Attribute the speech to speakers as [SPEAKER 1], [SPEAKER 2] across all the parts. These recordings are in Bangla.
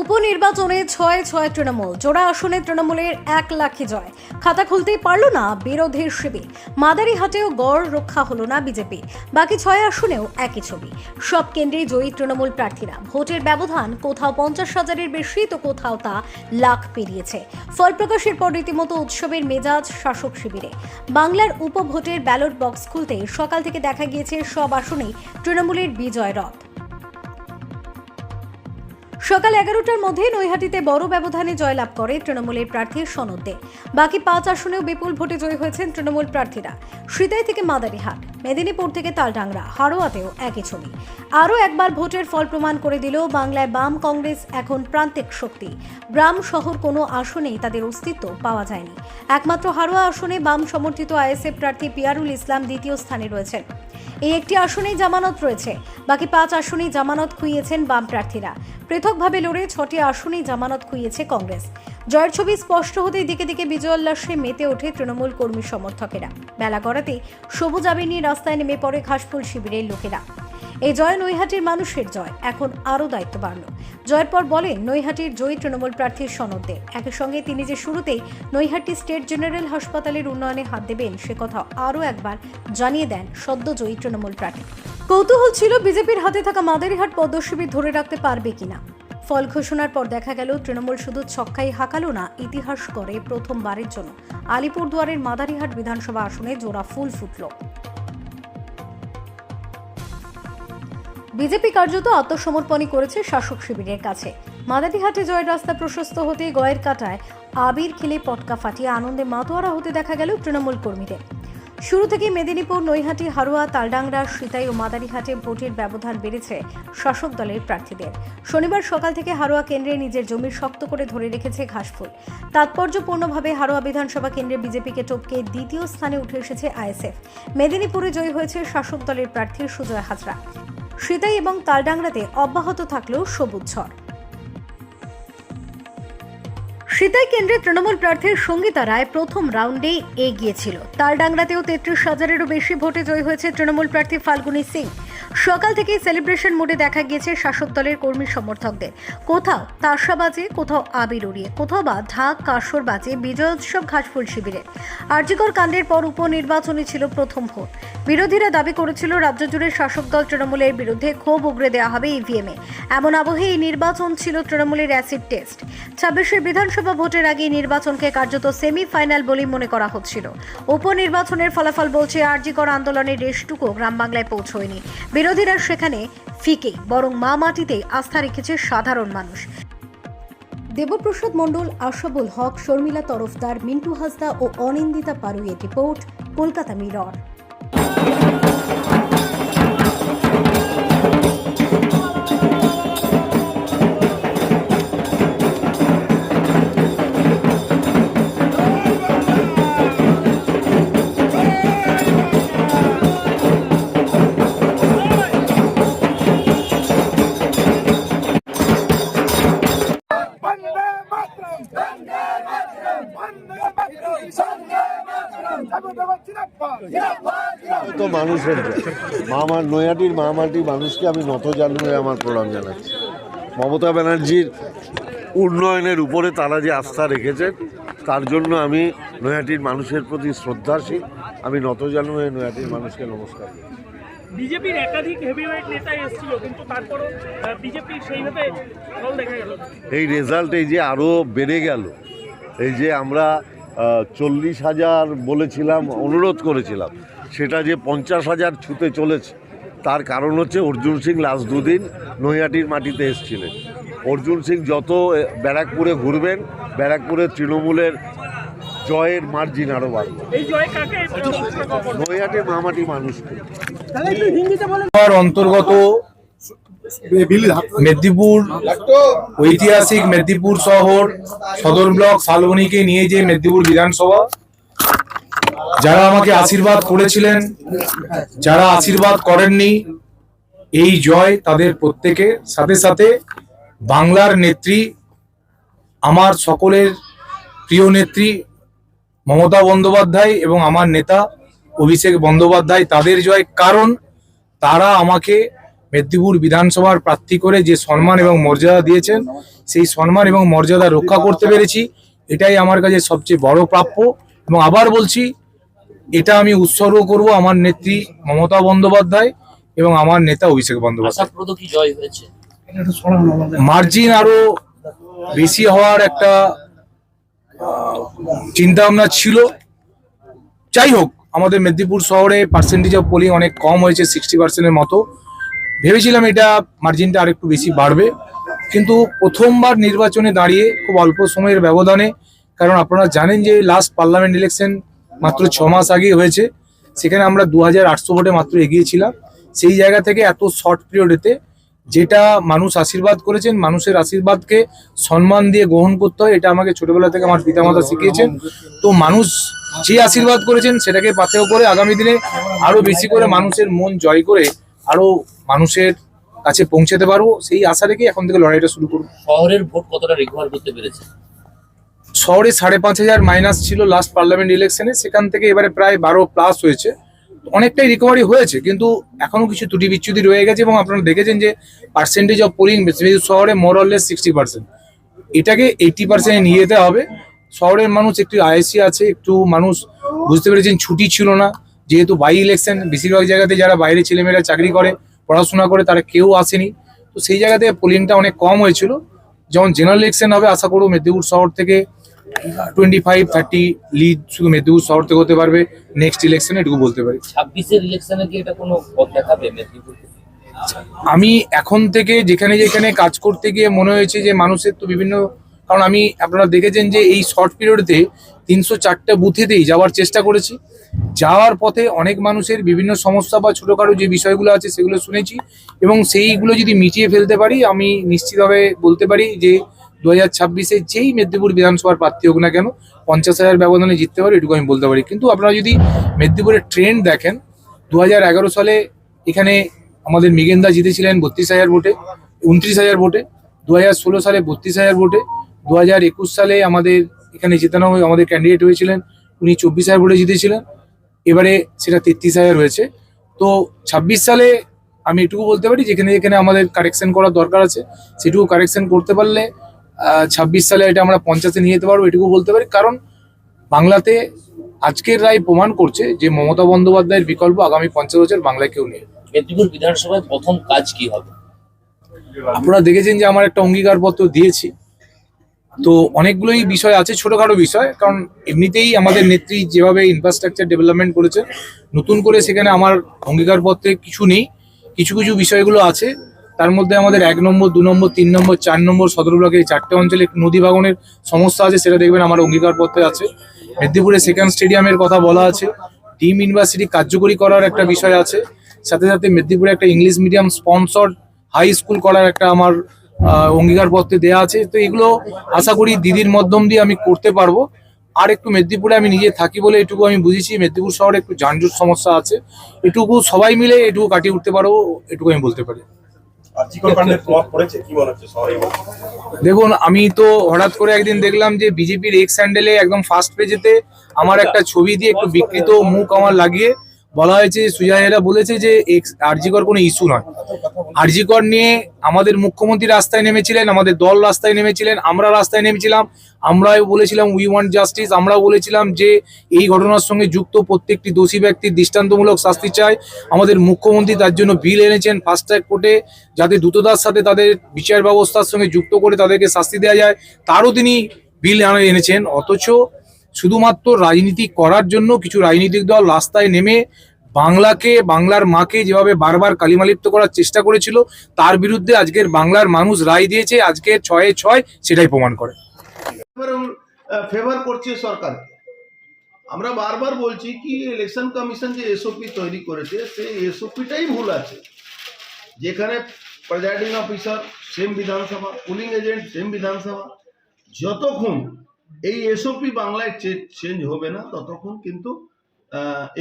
[SPEAKER 1] উপনির্বাচনে ছয় ছয় তৃণমূল, জোড়া আসনে তৃণমূলের এক লাখে জয়। খাতা খুলতেই পারল না বিরোধীর শিবির। মাদারিহাটেও গড় রক্ষা হলো না বিজেপি। বাকি ছয় আসনেও একই ছবি। সব কেন্দ্রেই জয়ী তৃণমূল প্রার্থীরা। ভোটের ব্যবধান কোথাও পঞ্চাশ হাজারের বেশি, তো কোথাও তা লাখ পেরিয়েছে। ফল প্রকাশের পর রীতিমতো উৎসবের মেজাজ শাসক শিবিরে। বাংলার উপভোটের ব্যালট বক্স খুলতে সকাল থেকে দেখা গিয়েছে সব আসনেই তৃণমূলের বিজয় রথ। সকাল এগারোটার মধ্যে নৈহাটিতে বড় ব্যবধানে জয়লাভ করে তৃণমূলের প্রার্থী সনদ। দে বাকি পাঁচ আসনেও বিপুল ভোটে জয়ী হয়েছেন তৃণমূল প্রার্থীরা। সিতাই থেকে মাদারিহাট, মেদিনীপুর থেকে তালডাংরা হারোয়াতেও একই ছবি। আরও একবার ভোটের ফল প্রমাণ করে দিল বাংলায় বাম কংগ্রেস এখন প্রান্তিক শক্তি। গ্রাম, শহর কোনো আসনেই তাদের অস্তিত্ব পাওয়া যায়নি। একমাত্র হারোয়া আসনে বাম সমর্থিত আইএসএফ প্রার্থী পিয়ারুল ইসলাম দ্বিতীয় স্থানে রয়েছেন। এই একটি আসনেই জামানত রয়েছে। বাকি পাঁচ আসনেই জামানত খুইয়েছেন বাম প্রার্থীরা। পৃথকভাবে লড়ে ছটি আসনেই জামানত খুইয়েছে কংগ্রেস। জয়ের ছবি স্পষ্ট হতেই দিকে দিকে বিজয়োল্লাসে মেতে ওঠে তৃণমূল কর্মী সমর্থকেরা। বেলা গড়াতে সবুজ আবি নিয়ে রাস্তায় নেমে পড়ে ঘাসফুল শিবিরের লোকেরা। এই জয় নৈহাটির মানুষের জয় এখন আরও দায়িত্ব বাড়ল। জয়ের পর বলেন নৈহাটির জয়ী তৃণমূল প্রার্থীর সনদ। একই সঙ্গে তিনি যে শুরুতেই নৈহাটি স্টেট জেনারেল হাসপাতালের উন্নয়নে হাত দেবেন, সে কথা আরও একবার জানিয়ে দেন সদ্য জয়ী তৃণমূল প্রার্থী। কৌতূহল ছিল বিজেপির হাতে থাকা মাদারিহাট পদ্মশিবির ধরে রাখতে পারবে কিনা। ফল ঘোষণার পর দেখা গেল, তৃণমূল শুধু ছক্কাই হাঁকালো না, ইতিহাস করে প্রথমবারের জন্য। আলিপুরদুয়ারের মাদারিহাট বিধানসভা আসনে জোড়া ফুল ফুটল। বিজেপি কার্যত আত্মসমর্পণই করেছে শাসক শিবিরের কাছে। মাদারিহাটে জয়ের রাস্তা প্রশস্ত হতে গয়ের কাটায় আবির খেলে পটকা ফাটিয়ে আনন্দে মাতোয়ারা হতে দেখা গেল তৃণমূল কর্মীদের। শুরু থেকে মেদিনীপুর, নৈহাটি হারোয়া তালডাংরা, সিতাই ও মাদারিহাটে ভোটের ব্যবধান বেড়েছে শাসক দলের প্রার্থীদের। শনিবার সকাল থেকে হারোয়া কেন্দ্রে নিজের জমি শক্ত করে ধরে রেখেছে ঘাসফুল। তাৎপর্যপূর্ণভাবে হারোয়া বিধানসভা কেন্দ্রে বিজেপিকে টপকে দ্বিতীয় স্থানে উঠে এসেছে আইএসএফ। মেদিনীপুরে জয়ী হয়েছে শাসক দলের প্রার্থী সুজয় হাজরা। সিতাই এবং তালডাংরাতে অব্যাহত থাকলেও সবুজ ঝড়। সীতাই কেন্দ্রে তৃণমূল প্রার্থীর সঙ্গীতা রায় প্রথম রাউন্ডে এগিয়েছিল তালডাংরাতেও তেত্রিশ হাজারেরও বেশি ভোটে জয়ী হয়েছে তৃণমূল প্রার্থী ফাল্গুনী সিং। সকাল থেকেই সেলিব্রেশন মোডে দেখা গিয়েছে শাসক দলের কর্মী সমর্থকদের। কোথাও তাসা বাজে, কোথাও আবির উড়িয়ে, কোথাও বা ঢাক কাসর বাজে বিজয়োৎসব ঘাসফুল শিবিরে। আরজিকর কাণ্ডের পর উপনির্বাচনে ছিল প্রথম ভোট। বিরোধীরা দাবি করেছিল রাজ্য জুড়ে শাসক দল তৃণমূলের বিরুদ্ধে ক্ষোভ উগরে দেওয়া হবে ইভিএমে এমন আবহে এই নির্বাচন ছিল তৃণমূলের অ্যাসিড টেস্ট। ছাব্বিশের বিধানসভা ভোটের আগে নির্বাচনকে কার্যত সেমিফাইনাল বলেই মনে করা হচ্ছিল। উপনির্বাচনের ফলাফল বলছে আরজিকর আন্দোলনের রেশটুকু গ্রাম বাংলায় পৌঁছয়নি। বিরোধীরা সেখানে ফিকে, বরং মা মাটিতে আস্থা রেখেছে সাধারণ মানুষ। দেবপ্রসাদ মণ্ডল, আশাবুল হক, শর্মিলা তরফদার, মিন্টু হাসদা ও অনিন্দিতা পারুইয়ের রিপোর্ট, কলকাতা মিরর।
[SPEAKER 2] তো মানুষের জয়। মামা নৈহাটির মামাটি মানুষকে আমি নত জানিয়ে আমার প্রণাম জানাচ্ছি মমতা ব্যানার্জির উন্নয়নের উপরে তারা যে আস্থা রেখেছেন তার জন্য আমি নৈহাটির মানুষের প্রতি শ্রদ্ধাশীল আমি নত জানিয়ে নৈহাটির মানুষকে নমস্কার করি।
[SPEAKER 3] বিজেপির একাধিক হেভিওয়েট নেতা এসেছিল কিন্তু তারপরও বিজেপি সেইভাবে ফল দেখা গেল
[SPEAKER 2] এই রেজাল্ট এই যে আরও বেড়ে গেল এই যে আমরা চল্লিশ হাজার বলেছিলাম অনুরোধ করেছিলাম। সেটা যে পঞ্চাশ হাজার ছুতে চলেছে তার কারণ হচ্ছে অর্জুন সিং লাস্ট দুদিন নৈহাটির মাটিতে এসেছিলেন। অর্জুন সিং যত ব্যারাকপুরে ঘুরবেন ব্যারাকপুরের তৃণমূলের জয়ের মার্জিন আরও বাড়বে।
[SPEAKER 3] এই জয় কাকে ঘোষণা করা
[SPEAKER 2] মামাটি মানুষকে
[SPEAKER 4] অন্তর্গত মেদিনীপুর, ঐতিহাসিক মেদিনীপুর শহর, সদর ব্লক শালবনীকে নিয়ে যে মেদিনীপুর বিধানসভা। যারা আমাকে আশীর্বাদ করেছিলেন, যারা আশীর্বাদ করেননি, এই জয় তাদের প্রত্যেকের। সাথে সাথে বাংলার নেত্রী, আমার সকলের প্রিয় নেত্রী মমতা বন্দ্যোপাধ্যায় এবং আমার নেতা অভিষেক বন্দ্যোপাধ্যায়, তাদের জয়। কারণ তারা আমাকে মেদিনীপুর বিধানসভার প্রার্থী করে যে সম্মান এবং মর্যাদা দিয়েছেন সেই সম্মান এবং মর্যাদা রক্ষা করতে পেরেছি। এটাই আমার কাছে সবচেয়ে বড় প্রাপ্য এবং আবার বলছি এটা আমি উৎসর্গ করব আমার নেত্রী মমতা বন্দ্যোপাধ্যায় এবং আমার নেতা অভিষেক বন্দ্যোপাধ্যায়। মার্জিন আরও বেশি হওয়ার একটা চিন্তা ভাবনা ছিল। যাই হোক আমাদের মেদিনীপুর শহরে পার্সেন্টেজ অফ পোলিং অনেক কম হয়েছে সিক্সটি পার্সেন্টের মতো। ভেবেছিলাম এটা মার্জিনটা আরেকটু বেশি বাড়বে। কিন্তু প্রথমবার নির্বাচনে দাঁড়িয়ে খুব অল্প সময়ের ব্যবধানে, কারণ আপনারা জানেন যে লাস্ট পার্লামেন্ট ইলেকশন মাত্র ছ মাস আগে হয়েছে, সেখানে আমরা দু হাজার আটশো ভোটে মাত্র এগিয়েছিলাম। সেই জায়গা থেকে এত শর্ট পিরিয়ডেতে যেটা মানুষ আশীর্বাদ করেছেন, মানুষের আশীর্বাদকে সম্মান দিয়ে গ্রহণ করতে হয়, এটা আমাকে ছোটবেলা থেকে আমার পিতামাতা শিখিয়েছেন। তো মানুষ যে আশীর্বাদ করেছেন, সেটাকে পাথেয় করে আগামী দিনে আরও বেশি করে মানুষের মন জয় করে, আরও মানুষের কাছে পৌঁছাতে পারব সেই আশা রেখে এখন থেকে লড়াইটা শুরু করব।
[SPEAKER 5] শহরের ভোট কতটা রিকভার করতে পেরেছে?
[SPEAKER 4] শহরে সাড়ে পাঁচ হাজার মাইনাস ছিল লাস্ট পার্লামেন্ট ইলেকশনে সেখান থেকে এবারে প্রায় বারো প্লাস হয়েছে। অনেকটাই রিকভারি হয়েছে কিন্তু এখনও কিছু ত্রুটি বিচ্ছুতি রয়ে গেছে এবং আপনারা দেখেছেন যে পার্সেন্টেজ অফ পোলিং শহরে মোরলেস সিক্সটি পার্সেন্ট এটাকে এইটি পার্সেন্টে নিয়ে যেতে হবে। শহরের মানুষ একটু আইএসসি আছে একটু মানুষ বুঝতে পেরেছেন ছুটি ছিল না। যেহেতু বাই ইলেকশন বেশিরভাগ জায়গাতে যারা বাইরে ছেলেমেয়েরা চাকরি করে পড়াশোনা করে তারা কেউ আসেনি। তো সেই জায়গা থেকে পোলিংটা অনেক কম হয়েছিল। যেমন জেনারেল ইলেকশন হবে আশা করব মেদিনীপুর শহর থেকে টোয়েন্টি ফাইভ থার্টি লিড শুধু মেদিনীপুর শহর থেকে হতে পারবে। নেক্সট ইলেকশনে এটুকু বলতে পারি।
[SPEAKER 5] ছাব্বিশের ইলেকশনে কি এটা কোনো পথ দেখাবে মেদিনীপুরকে
[SPEAKER 4] আমি এখন থেকে যেখানে যেখানে কাজ করতে গিয়ে মনে হয়েছে যে মানুষের তো বিভিন্ন কারণ আমি আপনারা দেখেছেন যে এই শর্ট পিরিয়ডে তিনশো চারটে বুথেতেই যাওয়ার চেষ্টা করেছি। যাওয়ার পথে অনেক মানুষের বিভিন্ন সমস্যা বা ছোটোখাটো যে বিষয়গুলো আছে সেগুলো শুনেছি এবং সেইগুলো যদি মিটিয়ে ফেলতে পারি, আমি নিশ্চিতভাবে বলতে পারি যে দু হাজার ছাব্বিশে যেই মেদিনীপুর বিধানসভার প্রার্থী হোক না কেন, পঞ্চাশ হাজার ব্যবধানে জিততে পারি, এটুকু আমি বলতে পারি। কিন্তু আপনারা যদি মেদিনীপুরের ট্রেন্ড দেখেন দু হাজার এগারো সালে এখানে আমাদের মিগেন্দা জিতেছিলেন বত্রিশ হাজার ভোটে, উনত্রিশ হাজার ভোটে দু হাজার ষোলো সালে বত্রিশ হাজার ভোটে দু হাজার একুশ সালে আমাদের এখানে জেতানো আমাদের ক্যান্ডিডেট হয়েছিলেন, উনি চব্বিশ হাজার ভোটে জিতেছিলেন। এবারে সেটা তেত্রিশ হাজার হয়েছে। তো ছাব্বিশ সালে আমি এটুকু বলতে পারি যেখানে যেখানে আমাদের কারেকশন করার দরকার আছে সেটুকু কারেকশন করতে পারলে ছাব্বিশ সালে এটা আমরা পঞ্চাশে নিয়ে যেতে পারব এটুকু বলতে পারি। কারণ বাংলাতে আজকের রায় প্রমাণ করছে যে মমতা বন্দ্যোপাধ্যায়ের বিকল্প আগামী পঞ্চাশ বছর বাংলায় কেউ নেই।
[SPEAKER 5] মেদিনীপুর বিধানসভায় প্রথম কাজ কি হবে?
[SPEAKER 4] আপনারা দেখেছেন যে আমার একটা অঙ্গীকারপত্র দিয়েছি। তো অনেকগুলোই বিষয় আছে, ছোটখাটো বিষয়, কারণ এমনিতেই আমাদের নেত্রী যেভাবে ইনফ্রাস্ট্রাকচার ডেভেলপমেন্ট করেছে, নতুন করে সেখানে আমার অঙ্গীকারপত্রে কিছু নেই, কিছু কিছু বিষয়গুলো আছে। তার মধ্যে আমাদের এক নম্বর, দু নম্বর, তিন নম্বর, চার নম্বর, সদর ব্লকের এই চারটে অঞ্চলে নদী ভাঙনের সমস্যা আছে, সেটা দেখবেন আমার অঙ্গীকারপত্রে আছে। মেদিনীপুরে সেকেন্ড স্টেডিয়ামের কথা বলা আছে। টিম ইউনিভার্সিটি কার্যকরী করার একটা বিষয় আছে। সাথে সাথে মেদিনীপুরে একটা English medium sponsored high school করার একটা আমার অঙ্গীকারপত্রে দেওয়া আছে। তো এগুলো আশা করি দিদির মাধ্যম দিয়ে আমি করতে পারব। আর একটু মেদিনীপুরে আমি নিজে থাকি বলে এটুকু আমি বুঝেছি। মেদিনীপুর শহরে একটু যানজট সমস্যা আছে। এটুকু সবাই মিলে এটুকু কাটিয়ে উঠতে পারব এটুকু আমি বলতে পারি। দেখুন আমি তো হঠাৎ করে একদিন দেখলাম যে বিজেপির এক্স হ্যান্ডেলে একদম ফার্স্ট পেজেতে আমার একটা ছবি দিয়ে একটু বিকৃত মুখ আমার লাগিয়ে বলা হয়েছে সুজাইরা বলেছে যে আরজিকর কোনো ইস্যু নয়। আরজিকর নিয়ে আমাদের মুখ্যমন্ত্রী রাস্তায় নেমেছিলেন, আমাদের দল রাস্তায় নেমেছিলেন, আমরা রাস্তায় নেমেছিলাম, আমরাও বলেছিলাম উই ওয়ান্ট জাস্টিস আমরাও বলেছিলাম যে এই ঘটনার সঙ্গে যুক্ত প্রত্যেকটি দোষী ব্যক্তির দৃষ্টান্তমূলক শাস্তি চাই। আমাদের মুখ্যমন্ত্রী তার জন্য বিল এনেছেন ফাস্ট ট্র্যাক কোর্টে যাতে দ্রুততার সাথে তাদের বিচার ব্যবস্থার সঙ্গে যুক্ত করে তাদেরকে শাস্তি দেওয়া যায়। তারও তিনি বিল এনেছেন, অথচ শুধুমাত্র রাজনীতি করার জন্য কিছু রাজনৈতিক দল রাস্তায় নেমে বাংলাকে, বাংলার মাকে যেভাবে বারবার কালিমালিপ্ত করার চেষ্টা করেছিল, তার বিরুদ্ধে আজকের বাংলার মানুষ রায় দিয়েছে, আজকে ছয়ে ছয় সেটাই প্রমাণ করে।
[SPEAKER 6] ফেভার করছে সরকারকে আমরা বারবার বলছি কি ইলেকশন কমিশন যে এসওপি তৈরি করেছে, সেই এসওপিটাই ভুল আছে। যেখানে প্রেজাইডিং অফিসার সেম বিধানসভা পুলিং এজেন্ট সেম বিধানসভা, যতক্ষণ এই এসওপি বাংলায় চেঞ্জ হবে না ততক্ষণ কিন্তু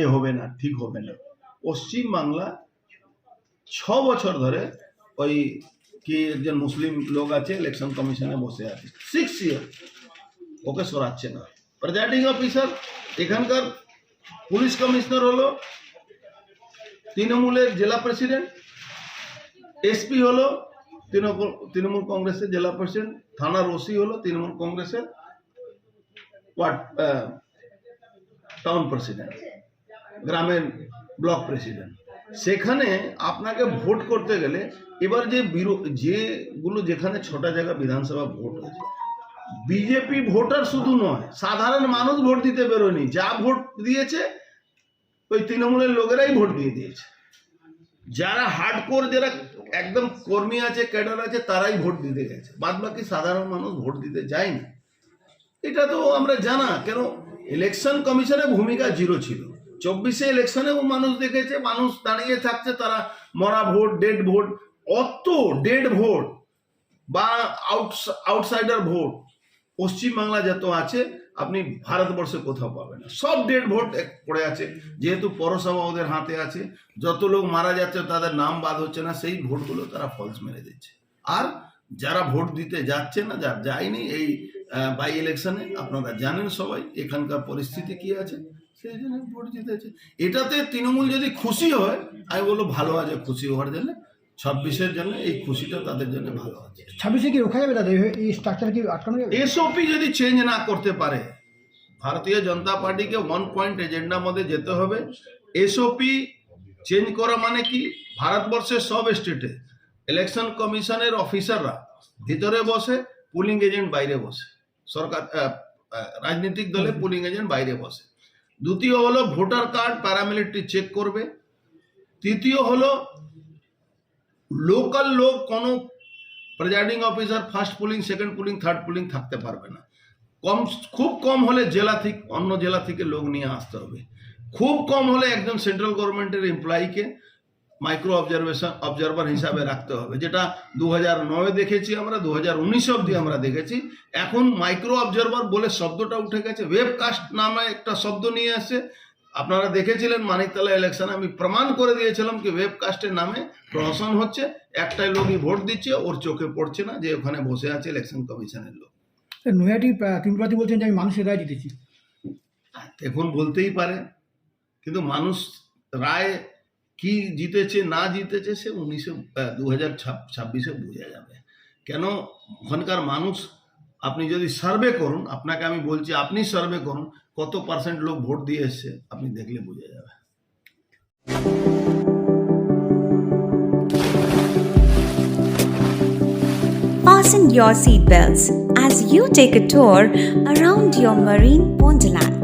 [SPEAKER 6] এ হবে না, ঠিক হবে না। পশ্চিম বাংলা ছ বছর ধরে ওই কি একজন মুসলিম লোক আছে ইলেকশন কমিশনে বসে আছে। সিক্স ইয়ার ওকে সরাচ্ছে না। প্রেজাইডিং অফিসার এখানকার পুলিশ কমিশনার হলো, তৃণমূলের জেলা প্রেসিডেন্ট এসপি হলো, তৃণমূল তৃণমূল কংগ্রেসের জেলা প্রেসিডেন্ট থানার ওসি হলো, তৃণমূল কংগ্রেসের ওয়ার্ড টাউন প্রেসিডেন্ট গ্রামের ব্লক প্রেসিডেন্ট সেখানে আপনাকে ভোট করতে গেলে এবার যে যেগুলো যেখানে ছোটা জায়গা বিধানসভা ভোট হয়েছে বিজেপি ভোটার শুধু নয়, সাধারণ মানুষ ভোট দিতে বেরোয়নি, যা ভোট দিয়েছে, ওই তৃণমূলের লোকেরাই ভোট দিয়ে দিয়েছে। যারা হার্ডকোর যারা একদম কর্মী আছে ক্যাডার আছে, তারাই ভোট দিতে গেছে। বাদ বাকি সাধারণ মানুষ ভোট দিতে যায়নি। এটা তো আমরা জানা, কেন ইলেকশন কমিশনের ভূমিকা জিরো ছিল। চব্বিশে ইলেকশনেও মানুষ দেখেছে, মানুষ দাঁড়িয়ে থাকছে, তারা মরা ভোট ডেড ভোট, অত ডেড ভোট বা আউট আউটসাইডার ভোট, পশ্চিমবাংলা যত আছে, আপনি ভারতবর্ষে কোথাও পাবেন না। সব ডেড ভোট পড়ে আছে, যেহেতু পৌরসভা ওদের হাতে আছে, যত লোক মারা যাচ্ছে তাদের নাম বাদ হচ্ছে না, সেই ভোটগুলো তারা ফলস মেরে দিচ্ছে। আর যারা ভোট দিতে যাচ্ছে না, যার যায়নি, এই বাই ইলেকশনে আপনারা জানেন সবাই এখানকার পরিস্থিতি কি আছে সেই জন্য ভোট জিতেছে। এটাতে তৃণমূল যদি খুশি হয় আমি বলব ভালো আছে খুশি হওয়ার জন্য ছাব্বিশের জন্য এই খুশিটা তাদের জন্য ভালো আছে।
[SPEAKER 7] ছাব্বিশে কি রোখা যাবে দাদা এই স্ট্রাকচার কি আটকানো যাবে?
[SPEAKER 6] এসওপি যদি চেঞ্জ না করতে পারে ভারতীয় জনতা পার্টিকে ওয়ান পয়েন্ট এজেন্ডার মধ্যে যেতে হবে। এসওপি চেঞ্জ করা মানে কি? ভারতবর্ষের সব স্টেটে ইলেকশন কমিশনের অফিসাররা ভিতরে বসে পুলিং এজেন্ট বাইরে বসে। সরকার রাজনৈতিক দলে পুলিং এজেন্ট বাইরে বসে। দ্বিতীয় হলো ভোটার কার্ড প্যারামিলিটারি চেক করবে। তৃতীয় হলো লোকাল লোক কোনো presiding officer first polling second polling third polling থাকতে পারবে না। কম খুব কম হলে জেলা থেকে অন্য জেলা থেকে লোক নিয়ে আসতে হবে। খুব কম হলে একজন সেন্ট্রাল গভর্নমেন্টের এমপ্লয়িকে মাইক্রো অবজারভেশন অবজারভার হিসাবে রাখতে হবে। যেটা দু হাজার নয় দেখেছি আমরা দু হাজার উনিশ অব্দি আমরা দেখেছি। এখন মাইক্রো অবজারভার বলে শব্দটা উঠে গেছে। ওয়েবকাস্ট নামে একটা শব্দ নিয়ে আসছে আপনারা দেখেছিলেন মানিকতলা ইলেকশন আমি প্রমাণ করে দিয়েছিলাম কি ওয়েবকাস্টের নামে প্রহসন হচ্ছে একটাই লোকই ভোট দিচ্ছে ওর চোখে পড়ছে না যে ওখানে বসে আছে ইলেকশন কমিশনের লোক।
[SPEAKER 7] নৈহাটি বলছেন যে আমি মানুষের রায় জিতেছি।
[SPEAKER 6] এখন বলতেই পারে। কিন্তু মানুষ রায় কি জিতেছে, না জিতেছে, সে উনিশে দু হাজার ছাব্বিশে বোঝা যাবে। কেন? ওখানকার মানুষ, আপনি যদি সার্ভে করুন, আপনাকে আমি বলছি, আপনি সার্ভে করুন, কত পার্সেন্ট লোক ভোট দিয়ে এসছে, আপনি দেখলে বোঝা যাবে।
[SPEAKER 8] Fasten your seatbelts as you take a tour around your marine wonderland.